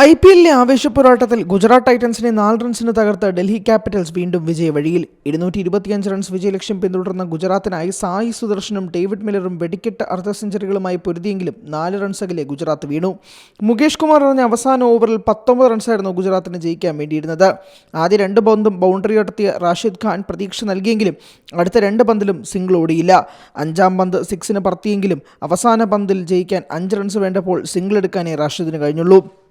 I P എല്ലിലെ ആവേശ പോരാട്ടത്തിൽ ഗുജറാത്ത് ടൈറ്റൻസിനെ നാല് റൺസിന് തകർത്ത് ഡൽഹി ക്യാപിറ്റൽസ് വീണ്ടും വിജയവഴിയിൽ. ഇരുന്നൂറ്റി ഇരുപത്തിയഞ്ച് റൺസ് വിജയലക്ഷ്യം പിന്തുടർന്ന ഗുജറാത്തിനായി സായി സുദർശനും ഡേവിഡ് മില്ലറും വെടിക്കെട്ട് അർദ്ധ സെഞ്ചുറികളുമായി പൊരുതിയെങ്കിലും നാല് റൺസ് അകലെ ഗുജറാത്ത് വീണു. മുകേഷ് കുമാർ എറിഞ്ഞ അവസാന ഓവറിൽ പത്തൊമ്പത് റൺസായിരുന്നു ഗുജറാത്തിന് ജയിക്കാൻ വേണ്ടിയിരുന്നത്. ആദ്യ രണ്ട് പന്തും ബൗണ്ടറി അടത്തിയ റാഷിദ് ഖാൻ പ്രതീക്ഷ നൽകിയെങ്കിലും അടുത്ത രണ്ട് പന്തിലും സിംഗിൾ ഓടിയില്ല. അഞ്ചാം പന്ത് സിക്സിന് പറത്തിയെങ്കിലും അവസാന പന്തിൽ ജയിക്കാൻ അഞ്ച് റൺസ് വേണ്ടപ്പോൾ സിംഗിൾ എടുക്കാനേ റാഷിദിന് കഴിഞ്ഞുള്ളൂ.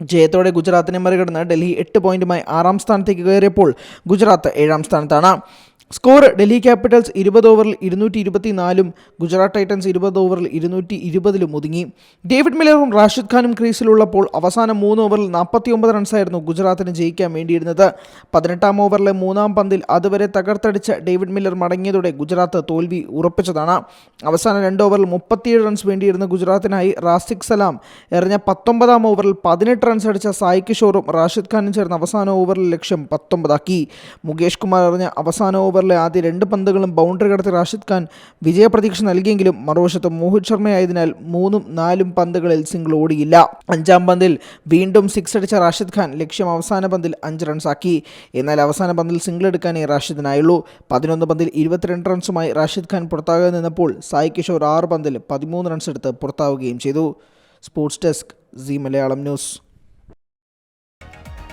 ജയത്തോടെ ഗുജറാത്തിനെ മറികടന്ന് ഡൽഹി എട്ട് പോയിന്റുമായി ആറാം സ്ഥാനത്തേക്ക് കയറിയപ്പോൾ ഗുജറാത്ത് ഏഴാം സ്ഥാനത്താണ്. സ്കോർ ഡൽഹി ക്യാപിറ്റൽസ് ഇരുപത് ഓവറിൽ ഇരുന്നൂറ്റി ഇരുപത്തിനാലും ഗുജറാത്ത് ടൈറ്റൻസ് ഇരുപത് ഓവറിൽ ഇരുന്നൂറ്റി ഇരുപതിലും ഒതുങ്ങി. ഡേവിഡ് മില്ലറും റാഷിദ് ഖാനും ക്രീസിലുള്ളപ്പോൾ അവസാന മൂന്ന് ഓവറിൽ നാൽപ്പത്തി ഒമ്പത് റൺസായിരുന്നു ഗുജറാത്തിന് ജയിക്കാൻ വേണ്ടിയിരുന്നത്. പതിനെട്ടാം ഓവറിലെ മൂന്നാം പന്തിൽ അതുവരെ തകർത്തടിച്ച ഡേവിഡ് മില്ലർ മടങ്ങിയതോടെ ഗുജറാത്ത് തോൽവി ഉറപ്പിച്ചതാണ്. അവസാന രണ്ട് ഓവറിൽ മുപ്പത്തിയേഴ് റൺസ് വേണ്ടിയിരുന്ന ഗുജറാത്തിനായി റാസിഖ് സലാം എറിഞ്ഞ പത്തൊമ്പതാം ഓവറിൽ പതിനെട്ട് റൺസ് അടിച്ച സായി കിഷോറും റാഷിദ് ഖാനും ചേർന്ന അവസാന ഓവറിൽ ലക്ഷ്യം പത്തൊമ്പതാക്കി. മുകേഷ് കുമാർ എറിഞ്ഞ അവസാന ഓവറിലെ ആദ്യ രണ്ട് പന്തുകളും ബൗണ്ടറി കടത്തി റാഷിദ് ഖാൻ വിജയപ്രതീക്ഷ നൽകിയെങ്കിലും മറുവശത്ത് മോഹിത് ശർമ്മയായതിനാൽ മൂന്നും നാലും പന്തുകളിൽ സിംഗിൾ ഓടിയില്ല. അഞ്ചാം പന്തിൽ വീണ്ടും സിക്സ് അടിച്ച റാഷിദ് ഖാൻ ലക്ഷ്യം അവസാന പന്തിൽ അഞ്ച് റൺസാക്കി എന്നാൽ അവസാന പന്തിൽ സിംഗിൾ എടുക്കാനേ റാഷിദിനായുള്ളൂ. പതിനൊന്ന് പന്തിൽ ഇരുപത്തിരണ്ട് റൺസുമായി റാഷിദ് ഖാൻ പുറത്താകാതെ നിന്നപ്പോൾ സായി കിഷോർ ആറ് പന്തിൽ പതിമൂന്ന് റൺസ് എടുത്ത് പുറത്താവുകയും ചെയ്തു. Sports desk Zee Malayalam news.